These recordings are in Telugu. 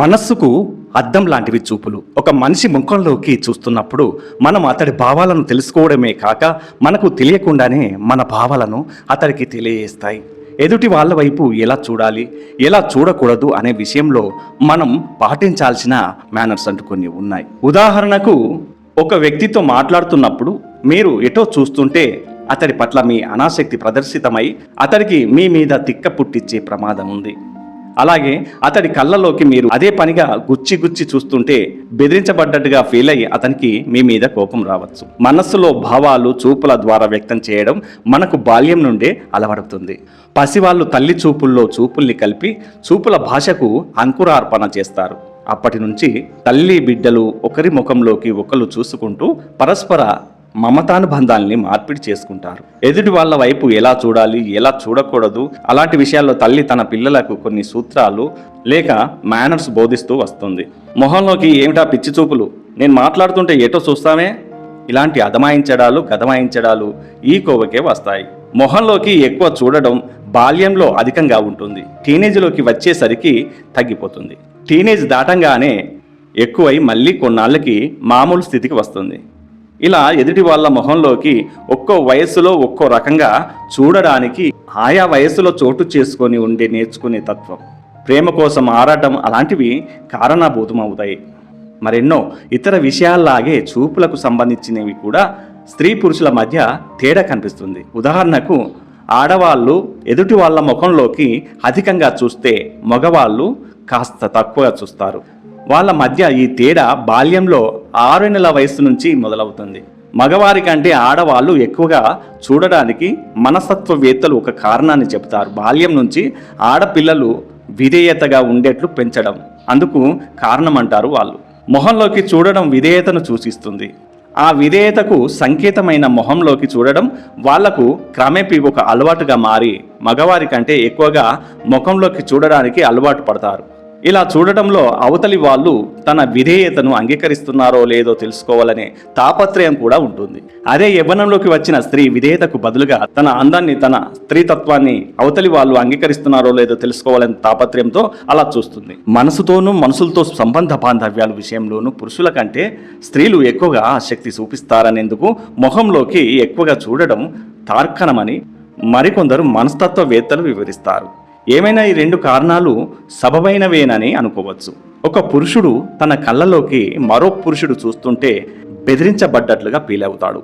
మనస్సుకు అద్దం లాంటివి చూపులు. ఒక మనిషి ముఖంలోకి చూస్తున్నప్పుడు మనం అతడి భావాలను తెలుసుకోవడమే కాక మనకు తెలియకుండానే మన భావాలను అతడికి తెలియజేస్తాయి. ఎదుటి వాళ్ళ వైపు ఎలా చూడాలి ఎలా చూడకూడదు అనే విషయంలో మనం పాటించాల్సిన మేనర్స్ అంటూ కొన్ని ఉన్నాయి. ఉదాహరణకు ఒక వ్యక్తితో మాట్లాడుతున్నప్పుడు మీరు ఎటో చూస్తుంటే అతడి పట్ల మీ అనాసక్తి ప్రదర్శితమై అతడికి మీ మీద తిక్క పుట్టించే ప్రమాదం ఉంది. అలాగే అతడి కళ్ళలోకి మీరు అదే పనిగా గుచ్చి గుచ్చి చూస్తుంటే బెదిరించబడ్డట్టుగా ఫీల్ అయ్యి అతనికి మీ మీద కోపం రావచ్చు. మనస్సులో భావాలు చూపుల ద్వారా వ్యక్తం చేయడం మనకు బాల్యం నుండే అలవడుతుంది. పసివాళ్ళు తల్లి చూపుల్లో చూపుల్ని కలిపి చూపుల భాషకు అంకురార్పణ చేస్తారు. అప్పటి నుంచి తల్లి బిడ్డలు ఒకరి ముఖంలోకి ఒకరు చూసుకుంటూ పరస్పర మమతానుబంధాల్ని మార్పిడి చేసుకుంటారు. ఎదుటి వాళ్ళ వైపు ఎలా చూడాలి ఎలా చూడకూడదు అలాంటి విషయాల్లో తల్లి తన పిల్లలకు కొన్ని సూత్రాలు లేక మేనర్స్ బోధిస్తూ వస్తుంది. మొహంలోకి ఏమిటా పిచ్చి చూపులు? నేను మాట్లాడుతుంటే ఏటో చూస్తామే? ఇలాంటి అదమాయించడాలు గదమాయించడాలు ఈ కోవకే వస్తాయి. మొహంలోకి ఎక్కువ చూడడం బాల్యంలో అధికంగా ఉంటుంది. టీనేజ్లోకి వచ్చేసరికి తగ్గిపోతుంది. టీనేజ్ దాటంగానే ఎక్కువై మళ్ళీ కొన్నాళ్ళకి మామూలు స్థితికి వస్తుంది. ఇలా ఎదుటి వాళ్ళ మొహంలోకి ఒక్కో వయస్సులో ఒక్కో రకంగా చూడడానికి ఆయా వయస్సులో చోటు చేసుకొని ఉండే నేర్చుకునే తత్వం. ప్రేమ కోసం ఆరాటం అలాంటివి కారణభూతమవుతాయి. మరెన్నో ఇతర విషయాల్లాగే చూపులకు సంబంధించినవి కూడా స్త్రీ పురుషుల మధ్య తేడా కనిపిస్తుంది. ఉదాహరణకు ఆడవాళ్ళు ఎదుటి వాళ్ళ ముఖంలోకి అధికంగా చూస్తే మగవాళ్ళు కాస్త తక్కువగా చూస్తారు. వాళ్ళ మధ్య ఈ తేడా బాల్యంలో ఆరు నెలల వయసు నుంచి మొదలవుతుంది. మగవారి కంటే ఆడవాళ్ళు ఎక్కువగా చూడడానికి మనస్తత్వవేత్తలు ఒక కారణాన్ని చెబుతారు. బాల్యం నుంచి ఆడపిల్లలు విధేయతగా ఉండేట్లు పెంచడం అందుకు కారణం అంటారు వాళ్ళు. మొహంలోకి చూడడం విధేయతను సూచిస్తుంది. ఆ విధేయతకు సంకేతమైన మొహంలోకి చూడడం వాళ్ళకు క్రమేపీ ఒక అలవాటుగా మారి మగవారి కంటే ఎక్కువగా ముఖంలోకి చూడడానికి అలవాటు పడతారు. ఇలా చూడటంలో అవతలి వాళ్ళు తన విధేయతను అంగీకరిస్తున్నారో లేదో తెలుసుకోవాలనే తాపత్రయం కూడా ఉంటుంది. అదే యవ్వనంలోకి వచ్చిన స్త్రీ విధేయతకు బదులుగా తన అందాన్ని తన స్త్రీతత్వాన్ని అవతలి వాళ్ళు అంగీకరిస్తున్నారో లేదో తెలుసుకోవాలనే తాపత్రయంతో అలా చూస్తుంది. మనసుతోనూ మనసులతో సంబంధ బాంధవ్యాల విషయంలోనూ పురుషుల కంటే స్త్రీలు ఎక్కువగా ఆసక్తి చూపిస్తారనేందుకు మొహంలోకి ఎక్కువగా చూడడం తార్కణమని మరికొందరు మనస్తత్వవేత్తలు వివరిస్తారు. ఏమైనా ఈ రెండు కారణాలు సబబైనవేనని అనుకోవచ్చు. ఒక పురుషుడు తన కళ్ళలోకి మరో పురుషుడు చూస్తుంటే బెదిరించబడ్డట్లుగా ఫీల్ అవుతాడు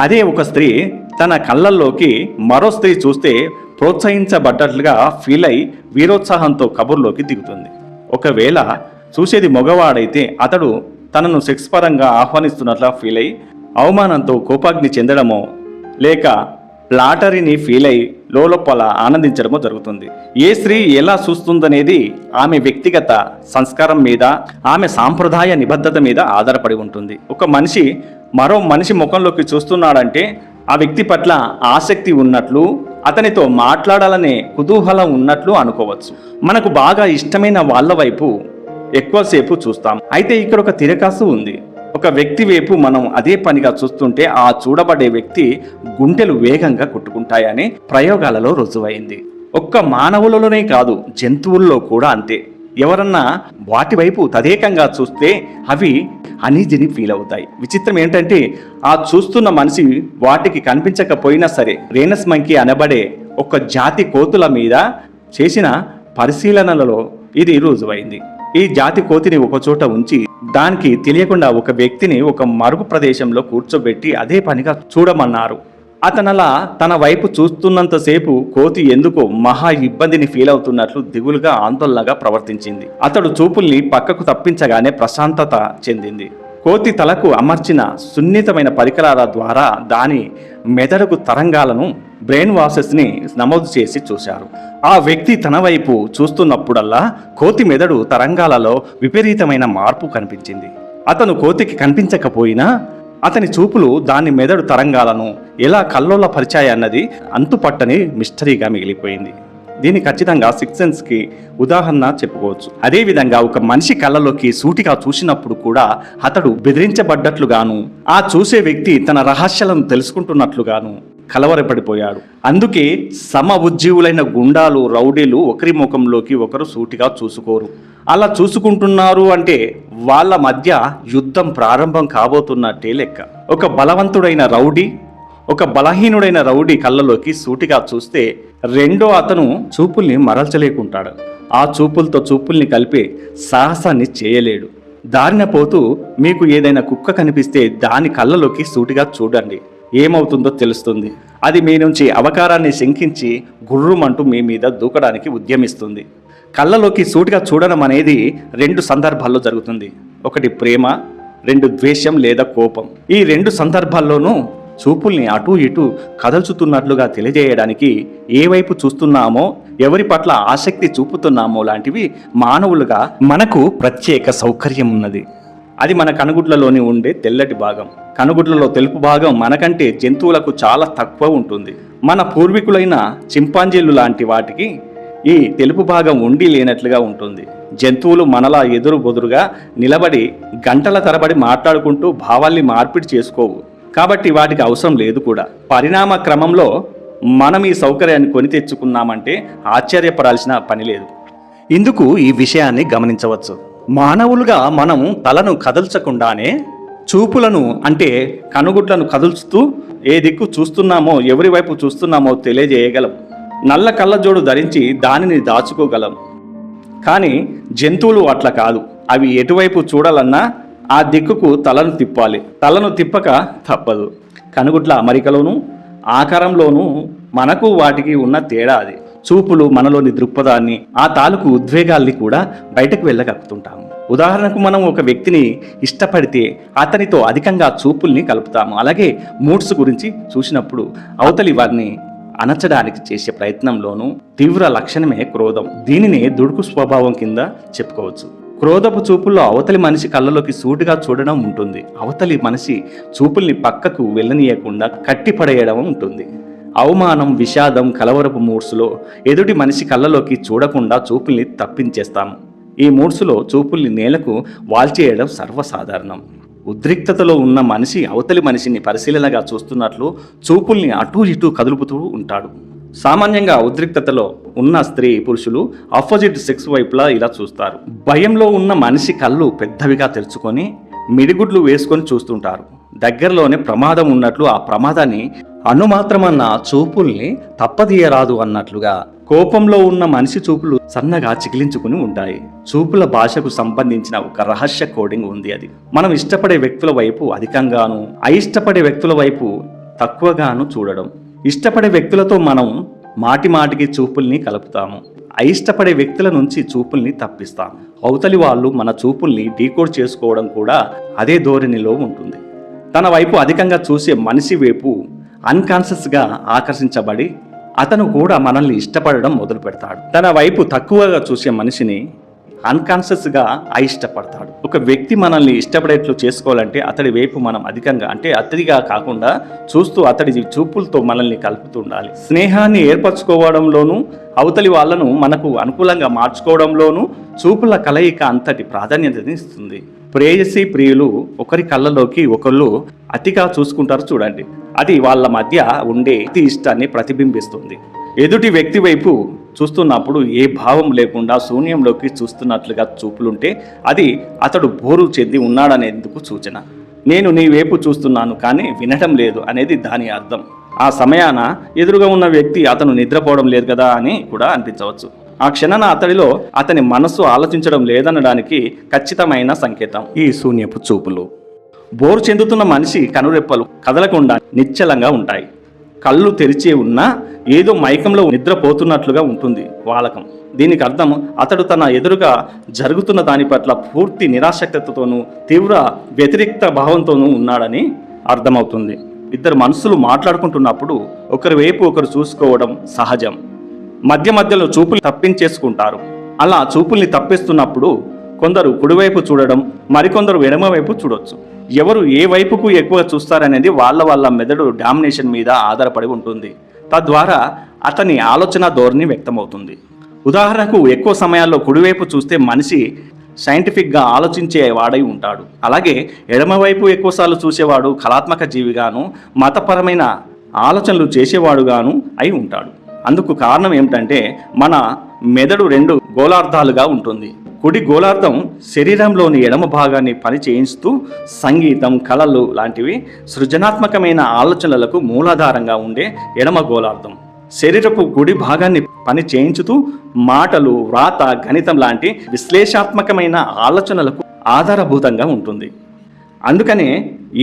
అదే ఒక స్త్రీ తన కళ్ళల్లోకి మరో స్త్రీ చూస్తే ప్రోత్సహించబడ్డట్లుగా ఫీల్ అయి వీరోత్సాహంతో కబుర్లోకి దిగుతుంది. ఒకవేళ చూసేది మగవాడైతే అతడు తనను సెక్స్ పరంగా ఆహ్వానిస్తున్నట్లా ఫీల్ అయి అవమానంతో కోపాగ్ని చెందడమో లేక లాటరీని ఫీల్ అయి లోపల ఆనందించడము జరుగుతుంది. ఏ స్త్రీ ఎలా చూస్తుందనేది ఆమె వ్యక్తిగత సంస్కారం మీద ఆమె సాంప్రదాయ నిబద్ధత మీద ఆధారపడి ఉంటుంది. ఒక మనిషి మరో మనిషి ముఖంలోకి చూస్తున్నాడంటే ఆ వ్యక్తి పట్ల ఆసక్తి ఉన్నట్లు అతనితో మాట్లాడాలనే కుతూహలం ఉన్నట్లు అనుకోవచ్చు. మనకు బాగా ఇష్టమైన వాళ్ళ వైపు ఎక్కువసేపు చూస్తాం. అయితే ఇక్కడ ఒక తిరకాసు ఉంది. ఒక వ్యక్తి వైపు మనం అదే పనిగా చూస్తుంటే ఆ చూడబడే వ్యక్తి గుండెలు వేగంగా కొట్టుకుంటాయని ప్రయోగాలలో రుజువైంది. ఒక్క మానవులలోనే కాదు జంతువుల్లో కూడా అంతే. ఎవరన్నా వాటి వైపు తదేకంగా చూస్తే అవి అనీజిని ఫీల్ అవుతాయి. విచిత్రం ఏంటంటే ఆ చూస్తున్న మనిషి వాటికి కనిపించకపోయినా సరే రేనస్ మంకీ అనబడే ఒక జాతి కోతుల మీద చేసిన పరిశీలనలలో ఇది రుజువైంది. ఈ జాతి కోతిని ఒకచోట ఉంచి దానికి తెలియకుండా ఒక వ్యక్తిని ఒక మరుగు ప్రదేశంలో కూర్చోబెట్టి అదే పనిగా చూడమన్నారు. అతనలా తన వైపు చూస్తున్నంతసేపు కోతి ఎందుకో మహా ఇబ్బందిని ఫీల్ అవుతున్నట్లు దిగులుగా ఆందోళనగా ప్రవర్తించింది. అతడు చూపుల్ని పక్కకు తప్పించగానే ప్రశాంతత చెందింది. కోతి తలకు అమర్చిన సున్నితమైన పరికరాల ద్వారా దాని మెదడుకు తరంగాలను బ్రెయిన్ వాసెస్ని నమోదు చేసి చూశారు. ఆ వ్యక్తి తన వైపు చూస్తున్నప్పుడల్లా కోతి మెదడు తరంగాలలో విపరీతమైన మార్పు కనిపించింది. అతను కోతికి కనిపించకపోయినా అతని చూపులు దాని మెదడు తరంగాలను ఎలా కల్లోలపరిచాయన్నది అంతుపట్టని మిస్టరీగా మిగిలిపోయింది. దీన్ని ఖచ్చితంగా సిక్స్ సెన్స్కి ఉదాహరణ చెప్పుకోవచ్చు. అదేవిధంగా ఒక మనిషి కళ్ళలోకి సూటిగా చూసినప్పుడు కూడా అతడు బెదిరించబడ్డట్లుగాను ఆ చూసే వ్యక్తి తన రహస్యాలను తెలుసుకుంటున్నట్లుగాను కలవరపడిపోయాడు. అందుకే సమ ఉజ్జీవులైన గుండాలు రౌడీలు ఒకరి ముఖంలోకి ఒకరు సూటిగా చూసుకోరు. అలా చూసుకుంటున్నారు అంటే వాళ్ళ మధ్య యుద్ధం ప్రారంభం కాబోతున్నట్టే లెక్క. ఒక బలవంతుడైన రౌడీ ఒక బలహీనుడైన రౌడీ కళ్ళలోకి సూటిగా చూస్తే రెండో అతను చూపుల్ని మరల్చలేకుంటాడు. ఆ చూపులతో చూపుల్ని కలిపే సాహసాన్ని చేయలేడు. దారిన పోతూ మీకు ఏదైనా కుక్క కనిపిస్తే దాని కళ్ళలోకి సూటిగా చూడండి. ఏమవుతుందో తెలుస్తుంది. అది మీ నుంచి అవకారాన్ని శంకించి గుర్రుమంటూ మీ మీద దూకడానికి ఉద్యమిస్తుంది. కళ్ళలోకి సూటిగా చూడడం అనేది రెండు సందర్భాల్లో జరుగుతుంది. ఒకటి ప్రేమ రెండు ద్వేషం లేదా కోపం. ఈ రెండు సందర్భాల్లోనూ చూపుల్ని అటు ఇటు కదల్చుతున్నట్లుగా తెలియజేయడానికి ఏ వైపు చూస్తున్నామో ఎవరి పట్ల ఆసక్తి చూపుతున్నామో లాంటివి మానవులుగా మనకు ప్రత్యేక సౌకర్యం ఉన్నది. అది మన కనుగుడ్లలోని ఉండే తెల్లటి భాగం. కనుగుడ్లలో తెలుపు భాగం మనకంటే జంతువులకు చాలా తక్కువ ఉంటుంది. మన పూర్వీకులైన చింపాంజీలు లాంటి వాటికి ఈ తెలుపు భాగం ఉండి లేనట్లుగా ఉంటుంది. జంతువులు మనలా ఎదురు బొదురుగా నిలబడి గంటల తరబడి మాట్లాడుకుంటూ భావాల్ని మార్పిడి చేసుకోవు. కాబట్టి వాటికి అవసరం లేదు కూడా. పరిణామ క్రమంలో మనం ఈ సౌకర్యాన్ని కొని తెచ్చుకున్నామంటే ఆశ్చర్యపడాల్సిన పని లేదు. ఇందుకు ఈ విషయాన్ని గమనించవచ్చు. మానవులుగా మనం తలను కదల్చకుండానే చూపులను అంటే కనుగుడ్లను కదుల్చుతూ ఏ దిక్కు చూస్తున్నామో ఎవరి వైపు చూస్తున్నామో తెలియజేయగలం. నల్ల కళ్ళజోడు ధరించి దానిని దాచుకోగలం. కానీ జంతువులు అట్లా కాదు. అవి ఎటువైపు చూడాలన్నా ఆ దిక్కుకు తలను తిప్పాలి. తలను తిప్పక తప్పదు. కనుగుట్ల అమరికలోనూ ఆకారంలోనూ మనకు వాటికి ఉన్న తేడా అది. చూపులు మనలోని దృక్పథాన్ని ఆ తాలూకు ఉద్వేగాల్ని కూడా బయటకు వెళ్ళగలుగుతుంటాము ఉదాహరణకు మనం ఒక వ్యక్తిని ఇష్టపడితే అతనితో అధికంగా చూపుల్ని కలుపుతాము. అలాగే మూడ్స్ గురించి చూసినప్పుడు అవతలి వారిని అణచడానికి చేసే ప్రయత్నంలోనూ తీవ్ర లక్షణమే క్రోధం. దీనినే దుడుకు స్వభావం కింద చెప్పుకోవచ్చు. క్రోధపు చూపుల్లో అవతలి మనిషి కళ్ళలోకి సూటిగా చూడడం ఉంటుంది. అవతలి మనిషి చూపుల్ని పక్కకు వెళ్ళనీయకుండా కట్టిపడేయడం ఉంటుంది. అవమానం విషాదం కలవరపు మూడ్స్లో ఎదుటి మనిషి కళ్ళలోకి చూడకుండా చూపుల్ని తప్పించేస్తాము. ఈ మూడ్స్లో చూపుల్ని నేలకు వాల్చేయడం సర్వసాధారణం. ఉద్రిక్తతలో ఉన్న మనిషి అవతలి మనిషిని పరిశీలనగా చూస్తున్నట్లు చూపుల్ని అటూ ఇటూ కదులుపుతూ ఉంటాడు. సామాన్యంగా ఉద్రిక్తతలో ఉన్న స్త్రీ పురుషులు ఆపోజిట్ సెక్స్ వైపులా ఇలా చూస్తారు. భయంలో ఉన్న మనిషి కళ్ళు పెద్దవిగా తెరుచుకొని మిడిగుడ్లు వేసుకొని చూస్తుంటారు. దగ్గరలోనే ప్రమాదం ఉన్నట్లు ఆ ప్రమాదాన్ని అణుమాత్రమన్న చూపుల్ని తప్పదీయరాదు అన్నట్లుగా కోపంలో ఉన్న మనిషి చూపులు సన్నగా చికిలించుకుని ఉంటాయి. చూపుల భాషకు సంబంధించిన ఒక రహస్య కోడింగ్ ఉంది అది. మనం ఇష్టపడే వ్యక్తుల వైపు అధికంగాను అయిష్టపడే వ్యక్తుల వైపు తక్కువగాను చూడడం. ఇష్టపడే వ్యక్తులతో మనం మాటి మాటికి చూపుల్ని కలుపుతాము. అయిష్టపడే వ్యక్తుల నుంచి చూపుల్ని తప్పిస్తాం అవతలి వాళ్ళు మన చూపుల్ని డీకోడ్ చేసుకోవడం కూడా అదే ధోరణిలో ఉంటుంది. తన వైపు అధికంగా చూసే మనిషి వైపు అన్కాన్షియస్గా ఆకర్షించబడి అతను కూడా మనల్ని ఇష్టపడడం మొదలు పెడతాడు తన వైపు తక్కువగా చూసే మనిషిని అన్కాన్షియస్గా అయిష్టపడతాడు. ఒక వ్యక్తి మనల్ని ఇష్టపడేట్లు చేసుకోవాలంటే అతడి వైపు మనం అధికంగా అంటే అతిగా కాకుండా చూస్తూ అతడి చూపులతో మనల్ని కలుపుతూ ఉండాలి. స్నేహాన్ని ఏర్పరచుకోవడంలోనూ అవతలి వాళ్ళను మనకు అనుకూలంగా మార్చుకోవడంలోనూ చూపుల కలయిక అంతటి ప్రాధాన్యతని ఇస్తుంది. ప్రేయసి ప్రియులు ఒకరి కళ్ళలోకి ఒకళ్ళు అతిగా చూసుకుంటారు చూడండి. అది వాళ్ళ మధ్య ఉండే అతి ఇష్టాన్ని ప్రతిబింబిస్తుంది. ఎదుటి వ్యక్తి వైపు చూస్తున్నప్పుడు ఏ భావం లేకుండా శూన్యంలోకి చూస్తున్నట్లుగా చూపులుంటే అది అతడు బోరు చెంది ఉన్నాడనేందుకు సూచన. నేను నీ వైపు చూస్తున్నాను కానీ వినడం లేదు అనేది దాని అర్థం. ఆ సమయాన ఎదురుగా ఉన్న వ్యక్తి అతను నిద్రపోవడం లేదు కదా అని కూడా అనిపించవచ్చు. ఆ క్షణన అతడిలో అతని మనస్సు ఆలోచించడం లేదనడానికి ఖచ్చితమైన సంకేతం. ఈ శూన్యపు చూపులు. బోరు చెందుతున్న మనిషి కనురెప్పలు కదలకుండా నిశ్చలంగా ఉంటాయి. కళ్ళు తెరిచి ఉన్నా ఏదో మైకంలో నిద్రపోతున్నట్లుగా ఉంటుంది వాలకం. దీనికి అర్థం అతడు తన ఎదురుగా జరుగుతున్న దాని పట్ల పూర్తి నిరాసక్తతతోనూ తీవ్ర వ్యతిరేక్త భావంతోనూ ఉన్నాడని అర్థమవుతుంది. ఇద్దరు మనసులు మాట్లాడుకుంటున్నప్పుడు ఒకరి వైపు ఒకరు చూసుకోవడం సహజం. మధ్య మధ్యలో చూపులు తప్పించేసుకుంటారు. అలా చూపుల్ని తప్పిస్తున్నప్పుడు కొందరు కుడివైపు చూడడం మరికొందరు ఎడమ వైపు చూడొచ్చు. ఎవరు ఏ వైపుకు ఎక్కువ చూస్తారనేది వాళ్ళ వాళ్ళ మెదడు డామినేషన్ మీద ఆధారపడి ఉంటుంది. తద్వారా అతని ఆలోచన ధోరణి వ్యక్తమవుతుంది. ఉదాహరణకు ఎక్కువ సమయాల్లో కుడివైపు చూస్తే మనిషి సైంటిఫిక్గా ఆలోచించే వాడై ఉంటాడు. అలాగే ఎడమవైపు ఎక్కువసార్లు చూసేవాడు కళాత్మక జీవిగాను మతపరమైన ఆలోచనలు చేసేవాడుగాను అయి ఉంటాడు. అందుకు కారణం ఏమిటంటే మన మెదడు రెండు గోళార్థాలుగా ఉంటుంది. కుడి గోళార్థం శరీరంలోని ఎడమ భాగాన్ని పని చేయిస్తూ సంగీతం కళలు లాంటివి సృజనాత్మకమైన ఆలోచనలకు మూలాధారంగా ఉండే ఎడమ గోళార్థం. శరీరపు గుడి భాగాన్ని పని చేయించుతూ మాటలు వ్రాత గణితం లాంటి విశ్లేషాత్మకమైన ఆలోచనలకు ఆధారభూతంగా ఉంటుంది. అందుకనే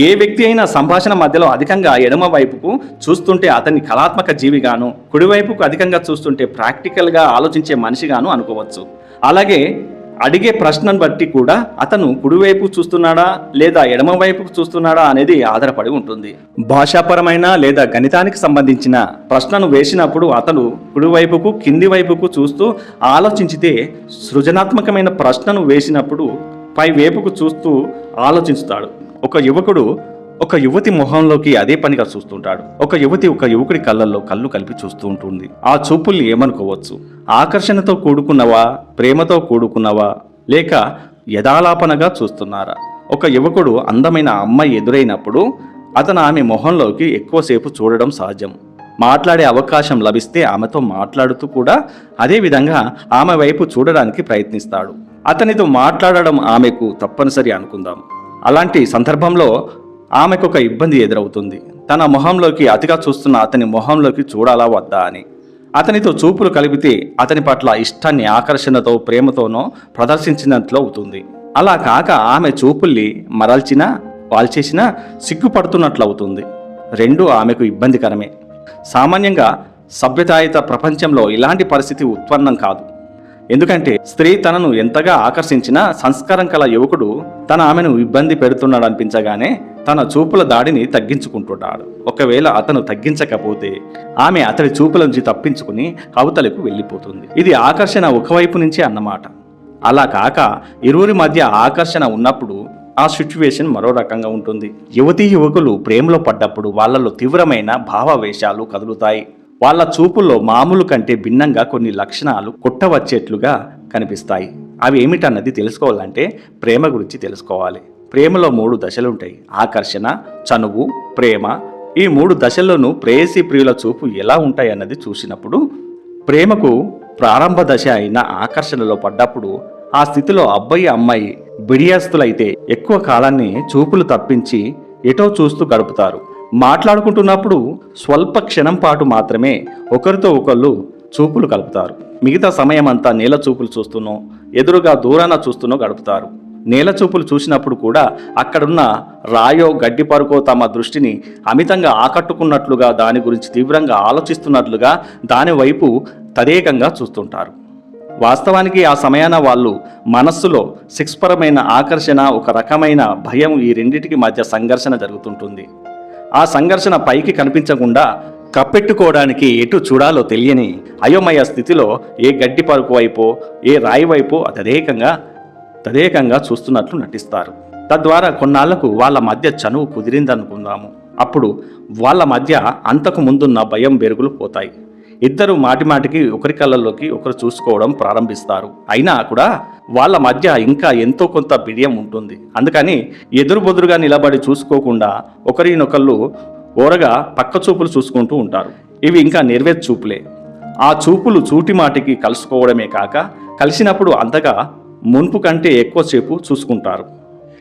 ఏ వ్యక్తి అయినా సంభాషణ మధ్యలో అధికంగా ఎడమ వైపుకు చూస్తుంటే అతన్ని కళాత్మక జీవిగాను కుడివైపుకు అధికంగా చూస్తుంటే ప్రాక్టికల్గా ఆలోచించే మనిషిగాను అనుకోవచ్చు. అలాగే అడిగే ప్రశ్నను బట్టి కూడా అతను కుడివైపు చూస్తున్నాడా లేదా ఎడమవైపు చూస్తున్నాడా అనేది ఆధారపడి ఉంటుంది. భాషాపరమైన లేదా గణితానికి సంబంధించిన ప్రశ్నను వేసినప్పుడు అతను కుడివైపుకు కింది వైపుకు చూస్తూ ఆలోచించితే సృజనాత్మకమైన ప్రశ్నను వేసినప్పుడు పై వైపుకు చూస్తూ ఆలోచిస్తాడు. ఒక యువకుడు ఒక యువతి మొహంలోకి అదే పనిగా చూస్తుంటాడు. ఒక యువతి ఒక యువకుడి కళ్ళల్లో కళ్ళు కలిపి చూస్తూ ఉంటుంది. ఆ చూపుల్ని ఏమనుకోవచ్చు? ఆకర్షణతో కూడుకున్నవా? ప్రేమతో కూడుకున్నవా? లేక యథాలాపనగా చూస్తున్నారా? ఒక యువకుడు అందమైన అమ్మాయి ఎదురైనప్పుడు అతను ఆమె మొహంలోకి ఎక్కువసేపు చూడడం సహజం. మాట్లాడే అవకాశం లభిస్తే ఆమెతో మాట్లాడుతూ కూడా అదే విధంగా ఆమె వైపు చూడడానికి ప్రయత్నిస్తాడు. అతనితో మాట్లాడడం ఆమెకు తప్పనిసరి అనుకుందాం. అలాంటి సందర్భంలో ఆమెకు ఒక ఇబ్బంది ఎదురవుతుంది. తన మొహంలోకి అతిగా చూస్తున్న అతని మొహంలోకి చూడాలా వద్దా అని. అతనితో చూపులు కలిపితే అతని పట్ల ఇష్టాన్ని ఆకర్షణతో ప్రేమతోనో ప్రదర్శించినట్లు అవుతుంది. అలా కాక ఆమె చూపుల్ని మరల్చినా వాల్చేసినా సిగ్గుపడుతున్నట్లు అవుతుంది రెండు ఆమెకు ఇబ్బందికరమే. సామాన్యంగా సభ్యతాయుత ప్రపంచంలో ఇలాంటి పరిస్థితి ఉత్పన్నం కాదు. ఎందుకంటే స్త్రీ తనను ఎంతగా ఆకర్షించినా సంస్కారం కల యువకుడు తన ఆమెను ఇబ్బంది పెడుతున్నాడు అనిపించగానే తన చూపుల దాడిని తగ్గించుకుంటుంటాడు. ఒకవేళ అతను తగ్గించకపోతే ఆమె అతడి చూపుల నుంచి తప్పించుకుని అవతలకు వెళ్ళిపోతుంది. ఇది ఆకర్షణ ఒకవైపు నుంచి అన్నమాట. అలా కాక ఇరువురి మధ్య ఆకర్షణ ఉన్నప్పుడు ఆ సిచ్యువేషన్ మరో రకంగా ఉంటుంది. యువతీ యువకులు ప్రేమలో పడ్డప్పుడు వాళ్ళలో తీవ్రమైన భావావేశాలు కదులుతాయి. వాళ్ళ చూపుల్లో మామూలు కంటే భిన్నంగా కొన్ని లక్షణాలు కొట్టవచ్చేట్లుగా కనిపిస్తాయి. అవి ఏమిటన్నది తెలుసుకోవాలంటే ప్రేమ గురించి తెలుసుకోవాలి. ప్రేమలో మూడు దశలు ఉంటాయి ఆకర్షణ చనువు ప్రేమ. ఈ మూడు దశల్లోనూ ప్రేయసి ప్రియుల చూపు ఎలా ఉంటాయి అన్నది చూసినప్పుడు ప్రేమకు ప్రారంభ దశ అయిన ఆకర్షణలో పడ్డప్పుడు ఆ స్థితిలో అబ్బాయి అమ్మాయి బిడియాస్తులైతే ఎక్కువ కాలాన్ని చూపులు తప్పించి ఎటో చూస్తూ గడుపుతారు. మాట్లాడుకుంటున్నప్పుడు స్వల్ప క్షణం పాటు మాత్రమే ఒకరితో ఒకళ్ళు చూపులు కలుపుతారు. మిగతా సమయం అంతా నీళ్ళ చూపులు చూస్తూనో ఎదురుగా దూరాన చూస్తూనో గడుపుతారు. నేల చూపులు చూసినప్పుడు కూడా అక్కడున్న రాయో గడ్డి పరుకో తమ దృష్టిని అమితంగా ఆకట్టుకున్నట్లుగా దాని గురించి తీవ్రంగా ఆలోచిస్తున్నట్లుగా దాని వైపు తదేకంగా చూస్తుంటారు. వాస్తవానికి ఆ సమయాన వాళ్ళు మనస్సులో శిక్స్పరమైన ఆకర్షణ ఒక రకమైన భయం ఈ రెండింటికి మధ్య సంఘర్షణ జరుగుతుంటుంది. ఆ సంఘర్షణ పైకి కనిపించకుండా కప్పెట్టుకోవడానికి ఎటు చూడాలో తెలియని అయోమయ స్థితిలో ఏ గడ్డి పరుకు వైపో ఏ రాయి వైపో తదేకంగా తదేకంగా చూస్తున్నట్లు నటిస్తారు. తద్వారా కొన్నాళ్ళకు వాళ్ళ మధ్య చనువు కుదిరిందనుకుందాము. అప్పుడు వాళ్ళ మధ్య అంతకు ముందున్న భయం బెరుగులు పోతాయి. ఇద్దరు మాటిమాటికి ఒకరి కళ్ళల్లోకి ఒకరు చూసుకోవడం ప్రారంభిస్తారు. అయినా కూడా వాళ్ళ మధ్య ఇంకా ఎంతో కొంత బిడియం ఉంటుంది. అందుకని ఎదురుబొదురుగా నిలబడి చూసుకోకుండా ఒకరినొకళ్ళు ఓరగా పక్క చూపులు చూసుకుంటూ ఉంటారు. ఇవి ఇంకా నిర్వేద్ చూపులే. ఆ చూపులు చూటిమాటికి కలుసుకోవడమే కాక కలిసినప్పుడు అంతగా మున్పు కంటే ఎక్కువసేపు చూసుకుంటారు.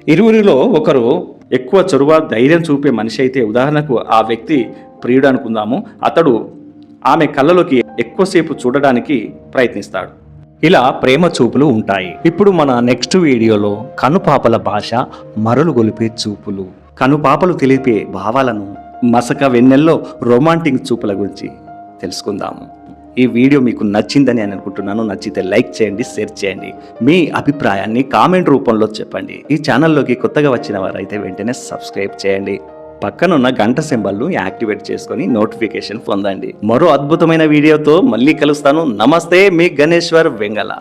ఇరువురిలో ఒకరు ఎక్కువ చొరవ ధైర్యం చూపే మనిషి అయితే ఉదాహరణకు ఆ వ్యక్తి ప్రియుడు అనుకుందాము. అతడు ఆమె కళ్ళలోకి ఎక్కువసేపు చూడడానికి ప్రయత్నిస్తాడు. ఇలా ప్రేమ చూపులు ఉంటాయి. ఇప్పుడు మన నెక్స్ట్ వీడియోలో కనుపాపల భాష మరలు గొలిపే చూపులు. కనుపాపలు తెలిపే భావాలను మసక వెన్నెల్లో రొమాంటిక్ చూపుల గురించి తెలుసుకుందాము. ఈ వీడియో మీకు నచ్చిందని నేను అనుకుంటున్నాను. నచ్చితే లైక్ చేయండి షేర్ చేయండి. మీ అభిప్రాయాన్ని కామెంట్ రూపంలో చెప్పండి. ఈ ఛానల్లోకి కొత్తగా వచ్చిన వారైతే వెంటనే సబ్స్క్రైబ్ చేయండి. పక్కనున్న గంట సింబల్ను యాక్టివేట్ చేసుకొని నోటిఫికేషన్ పొందండి. మరో అద్భుతమైన వీడియోతో మళ్ళీ కలుస్తాను. నమస్తే మీ గణేశ్వర్ వెంగళ.